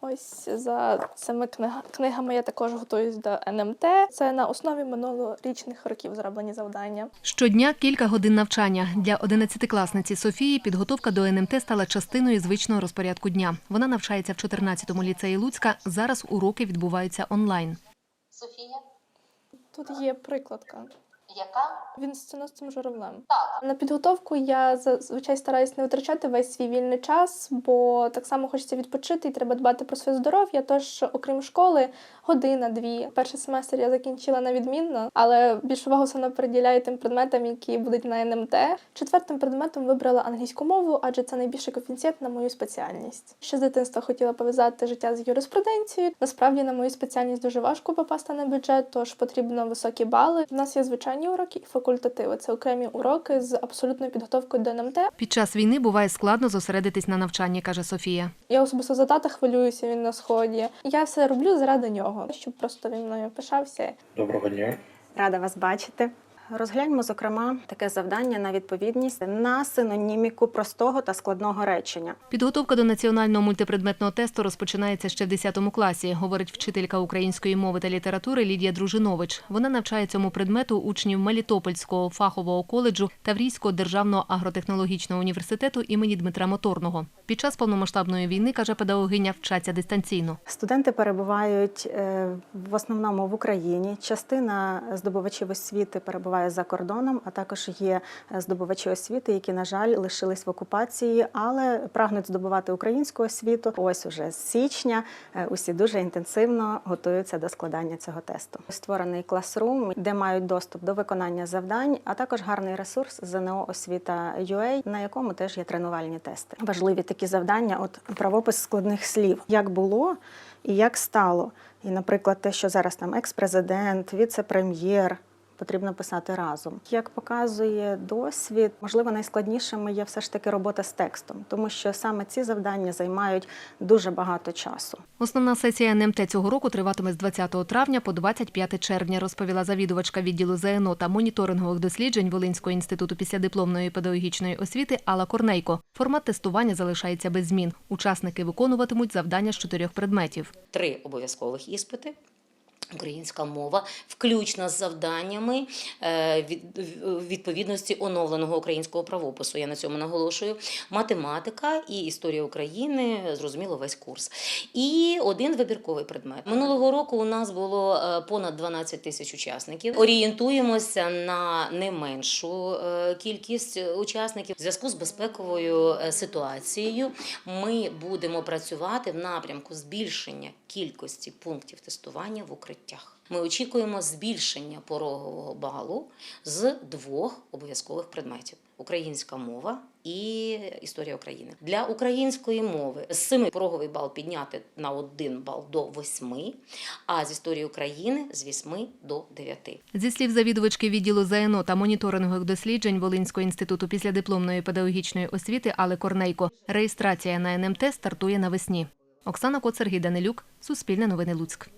Ось за цими книга- книгами я також готуюсь до НМТ. Це на основі минулорічних років зроблені завдання. Щодня кілька годин навчання. Для одинадцятикласниці Софії підготовка до НМТ стала частиною звичного розпорядку дня. Вона навчається в 14-му ліцеї Луцька. Зараз уроки відбуваються онлайн. Софія, Тут є прикладка. Яка? Він з цінностим журавлем. Так. На підготовку я зазвичай стараюсь не витрачати весь свій вільний час, бо так само хочеться відпочити і треба дбати про своє здоров'я. Тож, окрім школи, година-дві. Перший семестр я закінчила на відмінно, але більш увагу саме приділяю тим предметам, які будуть на НМТ. Четвертим предметом вибрала англійську мову, адже це найбільший коефіцієнт на мою спеціальність. Ще з дитинства хотіла пов'язати життя з юриспруденцією. Насправді на мою спеціальність дуже важко попасти на бюджет, тож потрібно високі бали. У нас є звичайні уроки і факультативи. Це окремі уроки з абсолютною підготовкою до НМТ. Під час війни буває складно зосередитись на навчанні, каже Софія. Я особисто за тата хвилююся, він на сході. Я все роблю заради нього, щоб просто він мною пишався. Доброго дня. Рада вас бачити. Розгляньмо, зокрема, таке завдання на відповідність на синоніміку простого та складного речення. Підготовка до національного мультипредметного тесту розпочинається ще в 10 класі, говорить вчителька української мови та літератури Лідія Дружинович. Вона навчає цьому предмету учнів Мелітопольського фахового коледжу Таврійського державного агротехнологічного університету імені Дмитра Моторного. Під час повномасштабної війни, каже педагогиня, вчаться дистанційно. Студенти перебувають е, в основному в Україні. Частина здобувачів освіти перебуває за кордоном, а також є е, здобувачі освіти, які, на жаль, лишились в окупації, але прагнуть здобувати українську освіту. Ось уже з січня е, усі дуже інтенсивно готуються до складання цього тесту. Створений класрум, де мають доступ до виконання завдань, а також гарний ресурс ЗНО освіта UA, на якому теж є тренувальні тести. Важливі такі завдання, от правопис складних слів, як було і як стало. І, наприклад, те, що зараз там екс-президент, віце-прем'єр. Потрібно писати разом. Як показує досвід, можливо, найскладнішими є все ж таки робота з текстом, тому що саме ці завдання займають дуже багато часу. Основна сесія НМТ цього року триватиме з 20 травня по 25 червня, розповіла завідувачка відділу ЗНО та моніторингових досліджень Волинського інституту післядипломної педагогічної освіти Алла Корнейко. Формат тестування залишається без змін. Учасники виконуватимуть завдання з чотирьох предметів. Три обов'язкових іспити. Українська мова, включно з завданнями е, від, відповідності оновленого українського правопису. Я на цьому наголошую. Математика і історія України, зрозуміло, весь курс. І один вибірковий предмет. Минулого року у нас було е, понад 12 тисяч учасників. Орієнтуємося на не меншу е, кількість учасників. В зв'язку з безпековою ситуацією ми будемо працювати в напрямку збільшення кількості пунктів тестування в укриттях. Ми очікуємо збільшення порогового балу з двох обов'язкових предметів: українська мова і історія України. Для української мови з 7 пороговий бал підняти на 1 бал до 8, а з історії України з 8 до 9. Зі слів завідувачки відділу ЗНО та моніторингових досліджень Волинського інституту післядипломної педагогічної освіти Алли Корнейко, реєстрація на НМТ стартує навесні. Оксана Коцер, Сергій Данилюк, Суспільне новини Луцьк.